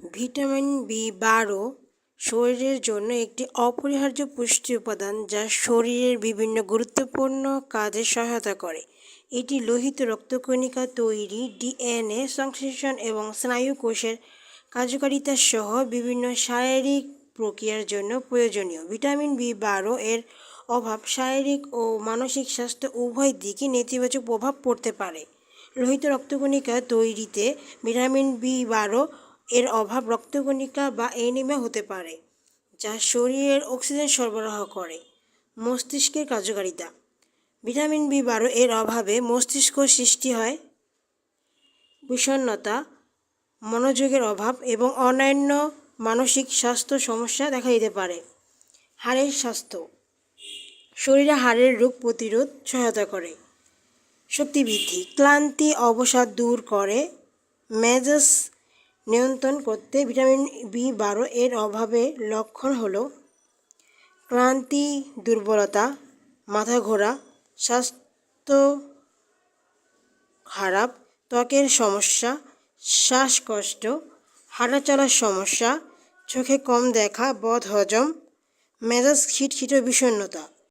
Vitamin B বারো শরীরের জন্য একটি অপরিহার্য পুষ্টি উপাদান যা শরীরের বিভিন্ন গুরুত্বপূর্ণ কাজে সহায়তা করে। এটি লোহিত রক্তকণিকা তৈরি, ডিএনএ সংশ্লেষণ এবং স্নায়ু কোষের কার্যকারিতা সহ বিভিন্ন শারীরিক প্রক্রিয়ার জন্য প্রয়োজনীয়। ভিটামিন বি বারো এর অভাব শারীরিক ও মানসিক স্বাস্থ্য উভয় দিকে নেতিবাচক প্রভাব পড়তে পারে। লোহিত রক্তকণিকা তৈরিতে ভিটামিন বি বারো এর অভাব রক্তকণিকা বা অ্যানিমিয়া হতে পারে, যা শরীরের অক্সিজেন সরবরাহ করে। মস্তিষ্কের কার্যকারিতা। ভিটামিন বি বারো এর অভাবে মস্তিষ্ক সৃষ্টি হয়। বিষণ্ণতা, মনোযোগের অভাব এবং অন্যান্য মানসিক স্বাস্থ্য সমস্যা দেখা দিতে পারে। হাড়ের স্বাস্থ্য। শরীরে হাড়ের রোগ প্রতিরোধ সহায়তা করে। শক্তি বৃদ্ধি। ক্লান্তি, অবসাদ দূর করে। মেজাজ নিয়ন্ত্রণ করতে ভিটামিন বি বারো এর অভাবে লক্ষণ হল ক্লান্তি, দুর্বলতা, মাথা ঘোরা, স্বাস্থ্য খারাপ, ত্বকের সমস্যা, শ্বাসকষ্ট হাঁটা চলার সমস্যা, চোখে কম দেখা বদ হজম মেজাজ খিটখিটে বিষণ্ণতা।